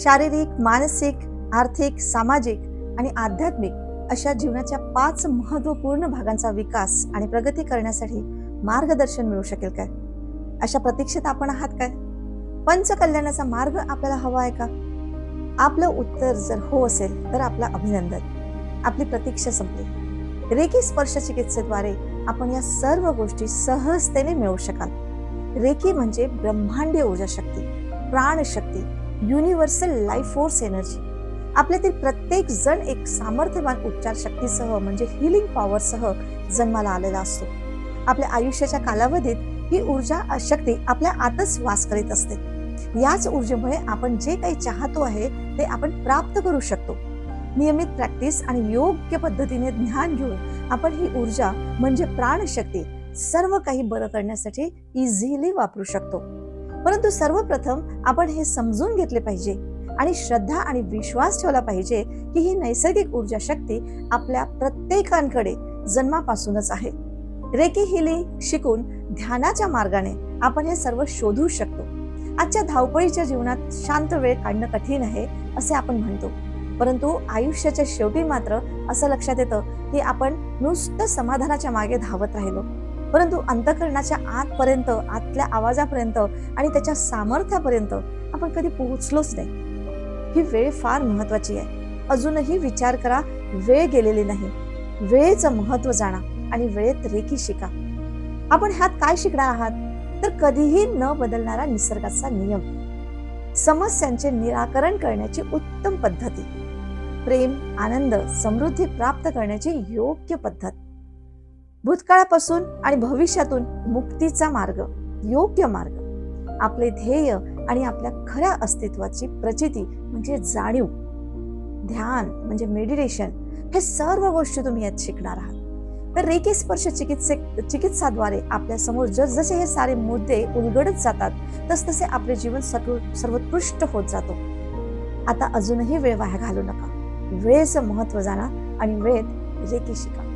शारीरिक मानसिक आर्थिक सामाजिक आणि आध्यात्मिक अशा जीवनाच्या पाच महत्त्वपूर्ण भागांचा विकास आणि प्रगती करण्यासाठी मार्गदर्शन मिळू शकेल काय? अशा प्रतीक्षेत आपण आहात काय? पंचकल्याणाचा मार्ग आपल्याला हवा आहे का? आपलं उत्तर जर हो असेल तर आपलं अभिनंदन. आपली प्रतीक्षा संपली. रेकी स्पर्श चिकित्सेद्वारे आपण या सर्व गोष्टी सहजतेने मिळवू शकाल. रेकी म्हणजे ब्रह्मांडीय ऊर्जा शक्ती प्राणशक्ती युनिव्हर्सल लाईफ फोर्स एनर्जी. आपल्यातील प्रत्येक जण एक सामर्थ्यवान उपचार शक्तीसह म्हणजे हिलिंग पॉवरसह जन्माला आलेला असतो. आपल्या आयुष्याच्या कालावधीत ही ऊर्जा शक्ती आपल्या आतच वास करीत असते. याच ऊर्जेमुळे आपण जे काही चाहतो आहे ते आपण प्राप्त करू शकतो. नियमित प्रॅक्टिस आणि योग्य पद्धतीने ज्ञान घेऊन आपण ही ऊर्जा म्हणजे प्राणशक्ती सर्व काही बरं करण्यासाठी इझिली वापरू शकतो. परंतु सर्वप्रथम आपण हे समजून घेतले पाहिजे आणि श्रद्धा आणि विश्वास ठेवला पाहिजे की ही नैसर्गिक ऊर्जा शक्ती आपल्या प्रत्येकांकडे जन्मापासूनच आहे. रेकी हिलिंग शिकून ध्यानाच्या मार्गाने आपण हे सर्व शोधू शकतो. आजच्या धावपळीच्या जीवनात शांत वेळ काढणं कठीण आहे असे आपण म्हणतो. परंतु आयुष्याच्या शेवटी मात्र असं लक्षात येतं की आपण नुसतं समाधानाच्या मागे धावत राहिलो. परंतु अंतकरणाच्या आतपर्यंत आतल्या आवाजापर्यंत आणि त्याच्या सामर्थ्यापर्यंत आपण कधी पोहोचलोच नाही. ही वेळ फार महत्वाची आहे. अजूनही विचार करा वेळ गेलेली नाही. वेळेचं महत्त्व जाणा आणि वेळेत रेखी शिका. आपण ह्यात काय शिकणार आहात? तर कधीही न बदलणारा निसर्गाचा नियम. समस्यांचे निराकरण करण्याची उत्तम पद्धती. प्रेम आनंद समृद्धी प्राप्त करण्याची योग्य पद्धत. भूतकाळापासून आणि भविष्यातून मुक्तीचा मार्ग योग्य मार्ग आपले ध्येय आणि आपल्या खऱ्या अस्तित्वाची प्रचिती म्हणजे जाणीव ध्यान म्हणजे मेडिटेशन हे सर्व गोष्टी तुम्ही यात शिकणार आहात. तर रेकी स्पर्श चिकित्सक चिकित्साद्वारे आपल्यासमोर जसजसे हे सारे मुद्दे उलगडत जातात तसतसे आपले जीवन सर्वोत्कृष्ट होत जातो. आता अजूनही वेळ वाया घालू नका. वेळेचं महत्त्व जाणा आणि वेळेत रेकी शिका.